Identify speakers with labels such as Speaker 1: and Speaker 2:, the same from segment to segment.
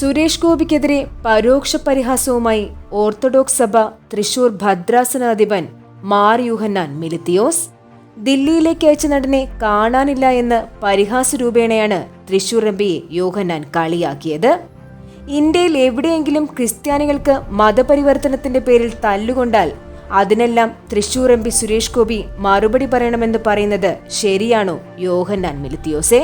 Speaker 1: സുരേഷ് ഗോപിക്കെതിരെ പരോക്ഷ പരിഹാസവുമായി ഓർത്തഡോക്സ് സഭ തൃശൂർ ഭദ്രാസനാധിപൻ മാർ യൂഹന്നാൻ മിലിത്തിയോസ്. ദില്ലിയിലേക്ക് അയച്ച നടനെ കാണാനില്ല എന്ന് പരിഹാസ രൂപേണയാണ് തൃശൂർ എം യോഹന്നാൻ കളിയാക്കിയത്. ഇന്ത്യയിൽ എവിടെയെങ്കിലും ക്രിസ്ത്യാനികൾക്ക് മതപരിവർത്തനത്തിന്റെ പേരിൽ തല്ലുകൊണ്ടാൽ അതിനെല്ലാം തൃശൂർ എം പി സുരേഷ് ഗോപി മറുപടി പറയണമെന്ന് പറയുന്നത് ശരിയാണോ യോഹന്നാൻ മിലിത്തിയോസെ?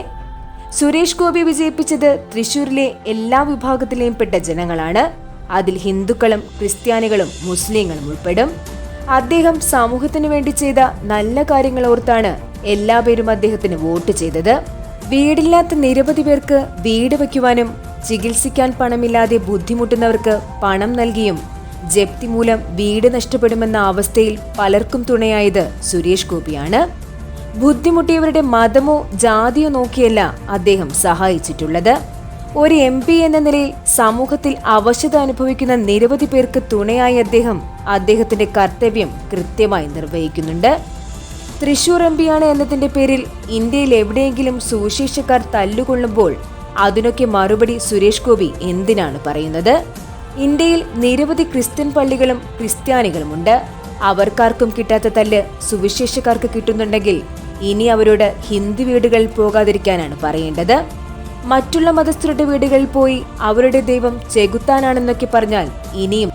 Speaker 1: സുരേഷ് ഗോപി വിജയിപ്പിച്ചത് തൃശൂരിലെ എല്ലാ വിഭാഗത്തിലെയും പെട്ട ജനങ്ങളാണ്. അതിൽ ഹിന്ദുക്കളും ക്രിസ്ത്യാനികളും മുസ്ലിങ്ങളും ഉൾപ്പെടും. അദ്ദേഹം സമൂഹത്തിനു വേണ്ടി ചെയ്ത നല്ല കാര്യങ്ങൾ ഓർത്താണ് എല്ലാ പേരും അദ്ദേഹത്തിന് വോട്ട് ചെയ്തത്. വീടില്ലാത്ത നിരവധി പേർക്ക് വീട് വയ്ക്കുവാനും ചികിത്സിക്കാൻ പണമില്ലാതെ ബുദ്ധിമുട്ടുന്നവർക്ക് പണം നൽകിയും ജപ്തി മൂലം വീട് നഷ്ടപ്പെടുമെന്ന അവസ്ഥയിൽ പലർക്കും തുണയായത് സുരേഷ് ഗോപിയാണ്. ബുദ്ധിമുട്ടിയവരുടെ മതമോ ജാതിയോ നോക്കിയല്ല അദ്ദേഹം സഹായിച്ചിട്ടുള്ളത്. ഒരു എം പി എന്ന നിലയിൽ സമൂഹത്തിൽ അവശത അനുഭവിക്കുന്ന നിരവധി പേർക്ക് തുണയായി അദ്ദേഹം അദ്ദേഹത്തിന്റെ കർത്തവ്യം കൃത്യമായി നിർവഹിക്കുന്നുണ്ട്. തൃശൂർ എം പിയാണ് എന്നതിന്റെ പേരിൽ ഇന്ത്യയിൽ എവിടെയെങ്കിലും സുവിശേഷക്കാർ തല്ലുകൊള്ളുമ്പോൾ അതിനൊക്കെ മറുപടി സുരേഷ് ഗോപി എന്തിനാണ് പറയുന്നത്? ഇന്ത്യയിൽ നിരവധി ക്രിസ്ത്യൻ പള്ളികളും ക്രിസ്ത്യാനികളുമുണ്ട്. അവർക്കാർക്കും കിട്ടാത്ത തല്ല് സുവിശേഷക്കാർക്ക് കിട്ടുന്നുണ്ടെങ്കിൽ ഇനി അവരോട് ഹിന്ദു വീടുകളിൽ പോകാതിരിക്കാനാണ് പറയേണ്ടത്. മറ്റുള്ള മതസ്ഥരുടെ വീടുകളിൽ പോയി അവരുടെ ദൈവം ചെകുത്താനാണെന്നൊക്കെ പറഞ്ഞാൽ ഇനിയും